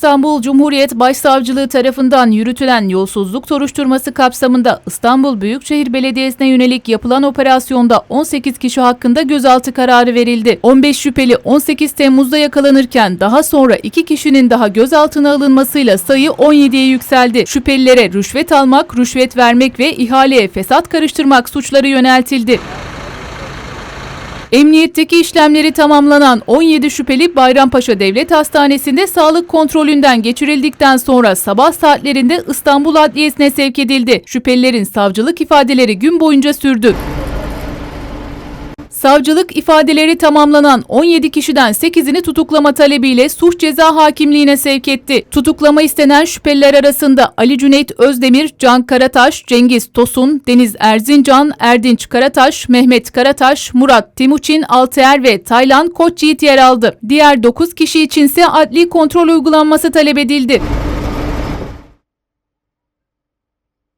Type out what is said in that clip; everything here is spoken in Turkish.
İstanbul Cumhuriyet Başsavcılığı tarafından yürütülen yolsuzluk soruşturması kapsamında İstanbul Büyükşehir Belediyesi'ne yönelik yapılan operasyonda 18 kişi hakkında gözaltı kararı verildi. 15 şüpheli 18 Temmuz'da yakalanırken daha sonra 2 kişinin daha gözaltına alınmasıyla sayı 17'ye yükseldi. Şüphelilere rüşvet almak, rüşvet vermek ve ihaleye fesat karıştırmak suçları yöneltildi. Emniyetteki işlemleri tamamlanan 17 şüpheli Bayrampaşa Devlet Hastanesi'nde sağlık kontrolünden geçirildikten sonra sabah saatlerinde İstanbul Adliyesi'ne sevk edildi. Şüphelilerin savcılık ifadeleri gün boyunca sürdü. Savcılık ifadeleri tamamlanan 17 kişiden 8'ini tutuklama talebiyle suç ceza hakimliğine sevk etti. Tutuklama istenen şüpheliler arasında Ali Cüneyt Özdemir, Can Karataş, Cengiz Tosun, Deniz Erzincan, Erdinç Karataş, Mehmet Karataş, Murat Timuçin Alteer ve Taylan Koçyiğit yer aldı. Diğer 9 kişi içinse adli kontrol uygulanması talep edildi.